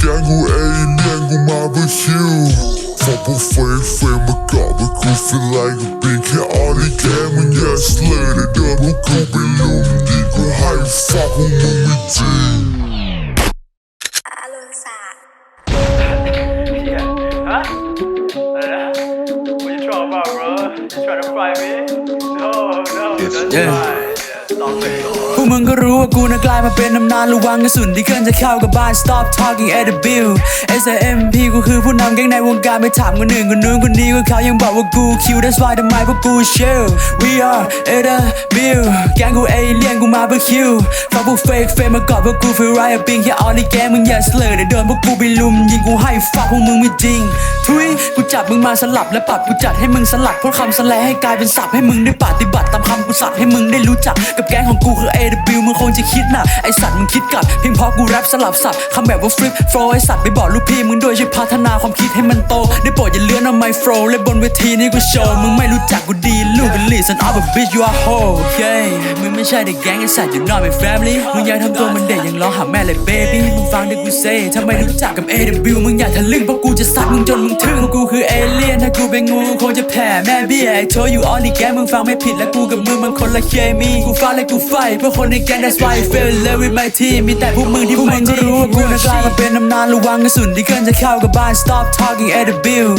Django A, Django, maar with you. frame, a fame, goofy like a pink hair, all the game, and yeah, slid it up, I'm high, fuck me, G. Yeah, huh? What you about, bro? You to fight me? Oh, no, no, that's yeah. fine. Yeah, มึงก็รู้ว่ากูน่ะกลายมาเป็นน้ำนานระวังกระสุนที่เคลื่อนจะเข้ากับบ้าน stop talking at the bill s a m p กูคือผู้นำแก๊งในวงการไม่ถามคนหนึ่งคนนู้นคนนี้คนเขายังบอกว่ากูคิว that's why ทำไมพวกกูเชล we are at the bill แก๊งกูเอเลี่ยนกูมาเพื่อคิวฟังพวกเฟกเฟกมาก่อนพวกกูฟิลไรอะปิงแค่ออลี่แก๊งมึงอย่าเสลอเดินพวกกูไปลุมยิงกูให้ฟักพวกมึงไม่จริงทุยกูจับมึงมาสลับและปรับกูจัดให้มึงสลักเพราะคำสแลให้กลายเป็นศัพท์ให้มึงได้ปฏิบัติตามคำกูสั่งให้มึงได้รู้จักกับแก๊งของกูคือ a บิลมึงคงจะคิดหนักไอสัตว์มึงคิดกับเพียงพอกูแรปสลับสับคำแบบว่าฟลิปโฟไอสัตว์ไปบอกลูกพี่มึงด้วยช่วยพัฒนาความคิดให้มันโต ได้โปรดอย่าเลื่อนเอาไมโครและบนเวทีนี้กูโชว์มึงไม่รู้จักกูดีลูกเป็นลีสันออฟแบบบิชยูอาร์โฮเย้มึงไม่ใช่เด็กแก๊งไอสัตว์อยู่นอกเป็นแฟมิลี่มึงอยังทำตัวมันเด็กยังร้องหาแม่เลยเบบี้มึงฟังดิกูเซ่ทำไมรู้จักกับ AW มึงอย่าทะลึ่งเพราะกูจะซัดมึงจนมึงทึ่งกูคือเอเลี่ยนถ้ากูเป็นงูคงจะแผ่แม่เบี้ยไอโชอยู่ออลลี่แกมึงฟังไม่ผิดและกูกับมึงมันคนละเคมีกูฟังและกูไฟเพื่อคนในแกง that's why I feel in love with my team มีแต่พวกมึงที่พวกมึงก็รู้ว่ากูนั้กลายมาเป็นตำนานระวังกระสุนที่เคลื่อนจะเข้ากับบ้าน stop talking at the bill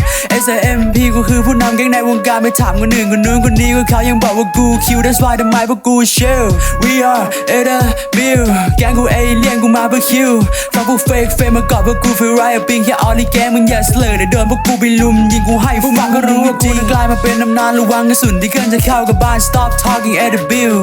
S M P กูคือผู้นำแก๊งในวงการไม่ถามคนหนึ่งคนนู้นคนนี้ก็เขายังบอกว่ากูคิว that's why ทำไมพวกกูเชื่อ we are at the bill แก๊งกูเอเลี่ยนกูมาเพื่อคิวฟังพวก fake fame มาเกาะนพวกกู feel right ปิงแค่ออลี่แก๊งมึงอย่าเสลยเดี๋นพวกกูไปลุมยิงกูให้พวกมึงก็รู้ว่ากูนั้กลายมาเป็นตำนานระวังกระสุนที่เคลื่อนจะเข้ากับบ้าน stop talking at the bill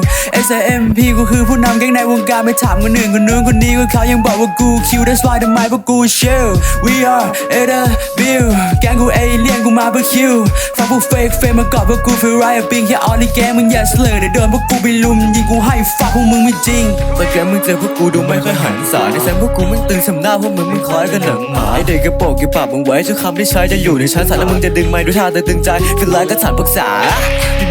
S M P กูคือผู้นำแก๊งในวงการไม่ถามคนหนึ่งคนนู้นคนนี้ก็เขายังบอกว่ากูคิวได้สไ why ทำไมพวกกูเชล we are at h e bill แก๊งกูเอเลี่ยนกูมาเพื่อคิวฟังพวกเฟกเฟมมาก่อนพวกกูฟีลไร่ปิงแค่ออลิแกมึงอย่าเสลอเดี๋ยวโดนพวกกูไปลุมยิงกูให้ฟังพวกมึงไม่จริงแต่แกมึงเจอพวกกูดูไม่ค่อยหันสาในแซมพวกกูมึงตื่นสำน้าพวกมึงมึงคอยกันหนังหมาไอเด็กกระโปงกี่ปากมึงไว้ชื่อคำที่ใช้จะอยู่ในชั้นสารแล้วมึงจะดึงไม้ด้วยท่าแต่ดึงใจฟีลไรก็สานพักษา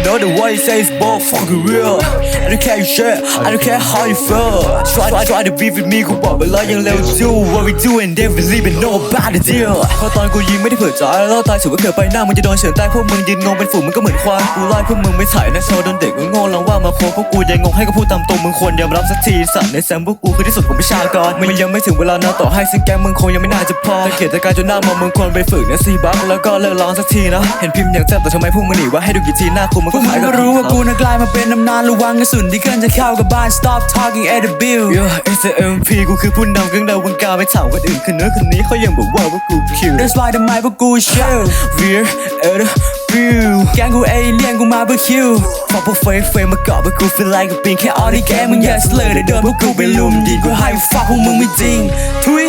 know that what you say is both fucking real I don't care your shit I don't care how you feel Try try try to be with me กูบอกไปแล้วยังเลวจู What we do and then we leave and know about the deal เพอตอนกูยิงไม่ได้เผื่อใจแล้วตายสุดว่าเกิดไปหน้ามึงจะโดนเฉือนตายพวกมึงยืนงงเป็นฝูงมึงก็เหมือนควายกูไล่พวกมึงไม่ถ่ายนะโชว์โดนเด็กมึงง่ลองว่ามาโคพวกกูยังงงให้กูพูดตามตรงมึงควรยอมรับสักทีสัตว์ในแซมพวกกูคือที่สุดของประชากรมันยังไม่ถึงเวลานะต่อให้สิ่งแกมึงคงยังไม่น่าจะพอแต่เขียรติการจนหน้ามองมึงควรไปฝึกนซีบัคแล้วก็เลิกร้องสักทีนะเห็นพิมพ์อย่างแซ่บแต่ทำไมพวกมึงหนีว่าให้ดูกี่ทีหน้ากูพวกมึงก็รู้ว่ากูน่ะกลายมาเป็นตำนานระวังกระสุนที่เคลื่อนจะเข้ากับบ้าน stop talking at the bill Yo it's a MP กูคือผู้นำเครื่องดาววงกาไปถามคนอื่นคนนู้นคนนี้เขายังบอกว่าว่ากูคิว That's why ทำไมพวกกูชิล We're at the bill แกงกูเอเลี่ยนกูมาเพื่อคิวพอพวกเฟย์เฟย์มาเกาะพวกกู feel like กูเป็นแค่ออดี้แกมึงอย่าเสลอเลยโดนพวกกูไปลุมดีกูให้ฟักพวกมึงไม่จริงทุย